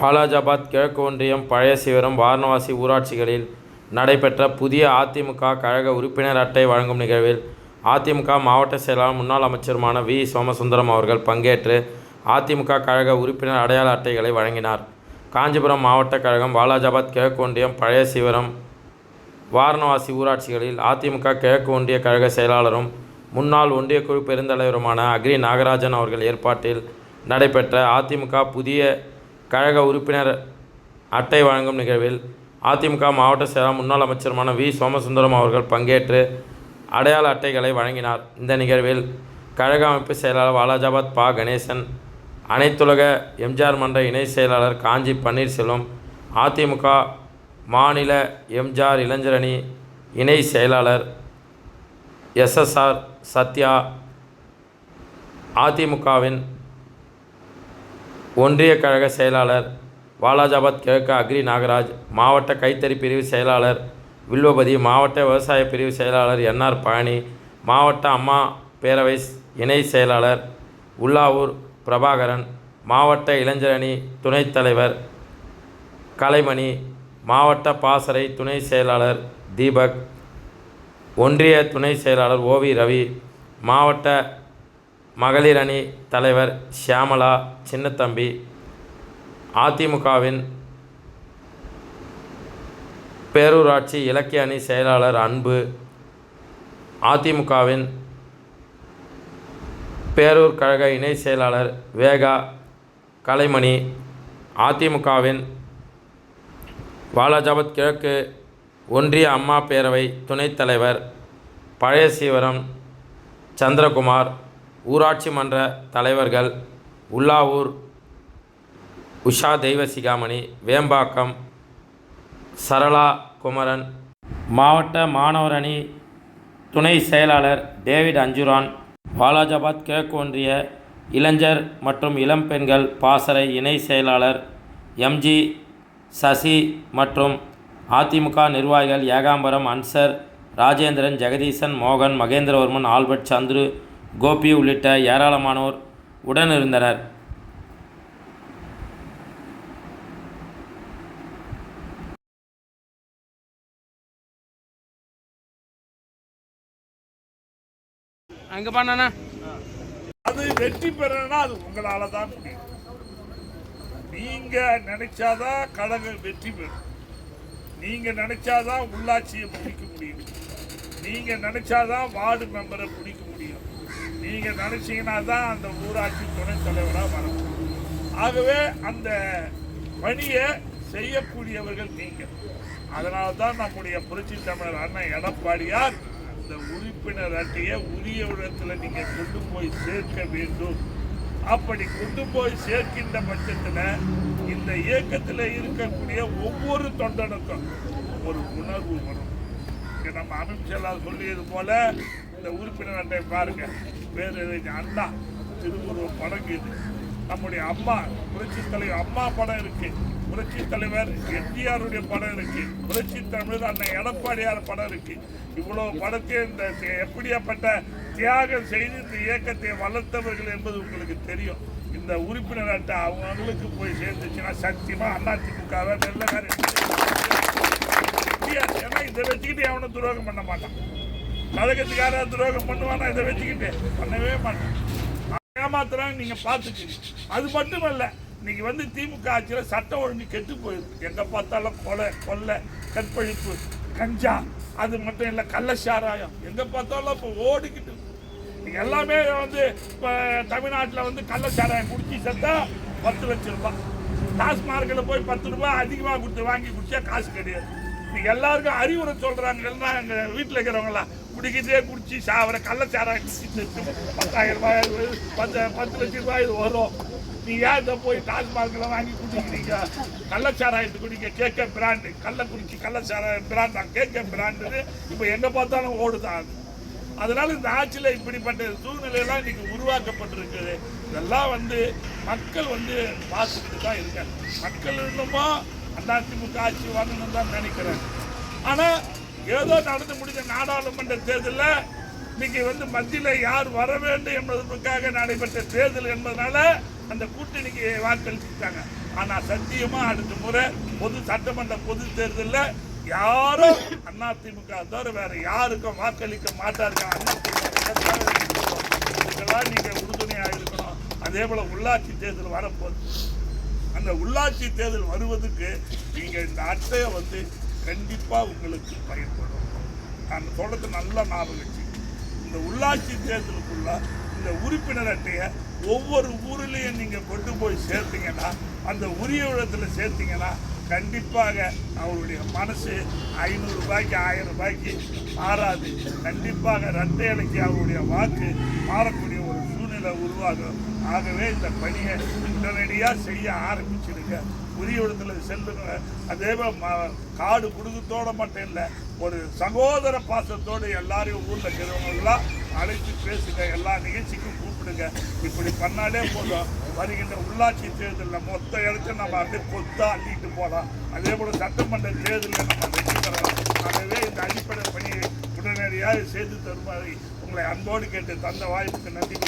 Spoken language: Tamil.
வாலாஜாபாத் கிழக்கு ஒன்றியம் பழைய சிவரம் வாரணவாசி ஊராட்சிகளில் நடைபெற்ற புதிய அதிமுக கழக உறுப்பினர் அட்டை வழங்கும் நிகழ்வில் அதிமுக மாவட்ட செயலாளர் முன்னாள் அமைச்சருமான வி. சோமசுந்தரம் அவர்கள் பங்கேற்று அதிமுக கழக உறுப்பினர் அடையாள அட்டைகளை வழங்கினார். காஞ்சிபுரம் மாவட்ட கழகம் வாலாஜாபாத் கிழக்கு ஒன்றியம் பழைய சிவரம் வாரணவாசி ஊராட்சிகளில் அதிமுக கிழக்கு ஒன்றிய கழக செயலாளரும் முன்னாள் ஒன்றிய குழு பெருந்தலைவருமான அக்ரி நாகராஜன் அவர்கள் ஏற்பாட்டில் நடைபெற்ற அதிமுக புதிய கழக உறுப்பினர் அட்டை வழங்கும் நிகழ்வில் அதிமுக மாவட்ட செயலாளர் முன்னாள் அமைச்சருமான வி. சோமசுந்தரம் அவர்கள் பங்கேற்று அடையாள அட்டைகளை வழங்கினார். இந்த நிகழ்வில் கழக அமைப்பு செயலாளர் வாலாஜாபாத் பா. கணேசன் அனைத்துலக எம்ஜிஆர் மன்ற இணை செயலாளர் காஞ்சி பன்னீர்செல்வம் அதிமுக மாநில எம்ஜிஆர் இளைஞரணி இணை செயலாளர் எஸ்எஸ்ஆர் சத்யா அதிமுகவின் ஒன்றிய கழக செயலாளர் வாலாஜாபாத் கிழக்கு அக்ரி நாகராஜ் மாவட்ட கைத்தறி பிரிவு செயலாளர் வில்வபதி மாவட்ட விவசாய பிரிவு செயலாளர் என்ஆர் பழனி மாவட்ட அம்மா பேரவை இணை செயலாளர் உல்லாவூர் பிரபாகரன் மாவட்ட இளைஞரணி துணைத் தலைவர் கலைமணி மாவட்ட பாசறை துணை செயலாளர் தீபக் ஒன்றிய துணை செயலாளர் ஓவி ரவி மாவட்ட மகளிர் அணி தலைவர் ஷியாமலா சின்னத்தம்பி அதிமுகவின் பேரூராட்சி இலக்கிய அணி செயலாளர் அன்பு அதிமுகவின் பேரூர் கழக இணை செயலாளர் வேகா கலைமணி அதிமுகவின் வாலாஜாபாத் கிழக்கு ஒன்றிய அம்மா பேரவை துணைத் தலைவர் பழைய சீவரம் சந்திரகுமார் ஊராட்சி மன்ற தலைவர்கள் உல்லாவூர் உஷா தெய்வசிகாமணி வேம்பாக்கம் சரளா குமரன் மாவட்ட மாணவரணி துணை செயலாளர் டேவிட் அஞ்சுரான் வாலாஜாபாத் கிழக்கு ஒன்றிய இளைஞர் மற்றும் இளம் பெண்கள் பாசறை இணை செயலாளர் எம்ஜி சசி மற்றும் அதிமுக நிர்வாகிகள் ஏகாம்பரம் அன்சர் ராஜேந்திரன் ஜெகதீசன் மோகன் மகேந்திரவர்மன் ஆல்பர்ட் சந்துரு கோபி உள்ளிட்ட ஏராளமானோர் உடனிருந்தனர். அங்கே பண்ணண்ணா அது வெற்றி பெறணும்னா அது உங்களால தான் முடியும். நீங்க நினைச்சாதான் கழகம் வெற்றி பெறும். நீங்க நினைச்சாதான் உள்ளாட்சியை பிடிக்க முடியும். நீங்க நினைச்சாதான் வார்டு மெம்பரை பிடிக்க முடியும். நீங்கள் நினச்சிங்கன்னா தான் அந்த ஊராட்சி துணைத் தலைவராக வர முடியும் ஆகவே அந்த பணியை செய்யக்கூடியவர்கள் நீங்கள். அதனால தான் நம்முடைய புரட்சி தமிழர் அண்ணன் எடப்பாடியார் இந்த உறுப்பினர் அட்டையை உரிய இடத்துல நீங்கள் கொண்டு போய் சேர்க்க வேண்டும். அப்படி கொண்டு போய் சேர்க்கின்ற பட்சத்தில் இந்த இயக்கத்தில் இருக்கக்கூடிய ஒவ்வொரு தொண்டனுக்கும் ஒரு உணர்வு வரும். நம்ம அமைச்சர் சொல்லியது போல இந்த உறுப்பினர் அட்டை பாருங்க. பேரு அண்ணா திருவுருவ படம் இது. நம்முடைய அம்மா புரட்சி தலைவர் அம்மா படம் இருக்கு. புரட்சி தலைவர் எம்ஜிஆருடைய படம் இருக்கு. புரட்சி தமிழ் அண்ணன் எடப்பாடியார் படம் இருக்கு. இவ்வளவு படத்தை இந்த எப்படியாப்பட்ட தியாகம் செய்து இந்த இயக்கத்தை வளர்த்தவர்கள் என்பது உங்களுக்கு தெரியும். இந்த உறுப்பினர் அட்டை அவங்களுக்கு போய் சேர்ந்துச்சுன்னா சத்தியமா அதிமுகவை நல்ல காரியம் ஏன்னா இதை வச்சுக்கிட்டு அவனை துரோகம் பண்ண மாட்டான். கழகத்துக்கார துரோகம் பண்ணுவானா? இதை வச்சுக்கிட்டு பண்ணவே மாட்டேன். ஏமாத்துறாங்க நீங்கள் பார்த்துக்கீங்க. அது மட்டுமல்ல இன்னைக்கு வந்து திமுக ஆட்சியில் சட்டம் ஒழுங்கு கெட்டு போயிருக்கு. எங்கே பார்த்தாலும் கொலை கொள்ளை கற்பழிப்பு கஞ்சா அது மட்டும் இல்லை கள்ளச்சாராயம். எங்கே பார்த்தாலும் இப்போ ஓடிக்கிட்டு எல்லாமே வந்து இப்போ தமிழ்நாட்டில் வந்து கள்ளச்சாராயம் குடிச்சு செத்தா பத்து லட்ச ரூபாய். டாஸ்மார்க்கில் போய் பத்து ரூபாய் அதிகமாக கொடுத்து வாங்கி குடிச்சா காசு கிடையாது. எல்லாருக்கும் அறிவுரை சொல்றாங்க எல்லாம் வீட்டில் இருக்கிறவங்களா குடிக்கிறதே குடிச்சு சாவர கள்ளச்சாராயம் குடிச்சு பத்தாயிரம் ரூபாய் பத்து பத்து லட்சம் ரூபாய் இது வரும். நீ ஏன் இதை போய் டாஸ்மார்க்கில் வாங்கி குடிக்கிறீங்க? கள்ளச்சாராயத்து குடிக்க கேட்க பிராண்டு. கள்ளக்குறிச்சி கள்ளச்சாராய பிராண்ட்? தான் கேட்க பிராண்டு இப்போ எங்கே பார்த்தாலும் ஓடுதான் அது. அதனால இந்த ஆட்சியில் இப்படிப்பட்ட சூழ்நிலையெல்லாம் இன்னைக்கு உருவாக்கப்பட்டிருக்குது. இதெல்லாம் வந்து மக்கள் வந்து பார்த்துக்கிட்டு தான் இருக்காங்க. மக்கள் இன்னுமா அதிமுக ஆட்சி வரணும்னு தான் நினைக்கிறேன். ஆனால் ஏதோ நடந்து முடிஞ்ச நாடாளுமன்ற தேர்தலில் இன்னைக்கு வந்து மத்தியில் யார் வர வேண்டும் என்பதற்காக நடைபெற்ற தேர்தல் என்பதனால அந்த கூட்டணிக்கு வாக்களிச்சுட்டாங்க. ஆனால் சத்தியமாக அடுத்த முறை பொது சட்டமன்ற பொது தேர்தலில் யாரும் அதிமுக தவிர வேற யாருக்கும் வாக்களிக்க மாட்டார்கள். அதிமுக நீங்கள் நீங்க இருக்கணும். அதே போல் உள்ளாட்சி தேர்தல் வரப்போகுது. அந்த உள்ளாட்சி தேர்தல் வருவதற்கு நீங்கள் இந்த அட்டையை வந்து கண்டிப்பாக உங்களுக்கு பயன்படும். நான் தோட்டத்தை நல்லா ஞாபகம் வச்சு. இந்த உள்ளாட்சி தேர்தலுக்குள்ள இந்த உறுப்பினர் அட்டையை ஒவ்வொரு ஊர்லேயும் நீங்கள் கொண்டு போய் சேர்த்தீங்கன்னா அந்த உரிய இடத்துல சேர்த்தீங்கன்னா கண்டிப்பாக அவருடைய மனசு ஐநூறுரூபாய்க்கு ஆயிரம் ரூபாய்க்கு மாறாது. கண்டிப்பாக ரட்டை அலைக்கு அவருடைய வாக்கு மாறக்கூடிய சூழ்நிலை உருவாகும். ஆகவே இந்த பணியை உடனடியாக செய்ய ஆரம்பிச்சிருங்க. உரிய இடத்துல செல்லுங்க. அதே காடு குடுக்கத்தோட மட்டும் இல்லை ஒரு சகோதர பாசத்தோடு எல்லாரையும் ஊரில் இருக்கிறவங்களாம் அழைத்து பேசுங்க. எல்லா நிகழ்ச்சிக்கும் கூப்பிடுங்க. இப்படி பண்ணாலே போதும். வருகின்ற உள்ளாட்சி தேர்தலில் மொத்த இடத்த நம்ம அப்படியே கொத்தா அள்ளிட்டு போகலாம். அதே போல் சட்டமன்ற தேர்தலில் நம்ம வெற்றி பெறலாம். ஆகவே இந்த அடிப்படை பணியை உடனடியாக செய்து தருமாறு உங்களை அன்போடு கேட்டு தந்த வாய்ப்புக்கு நன்றி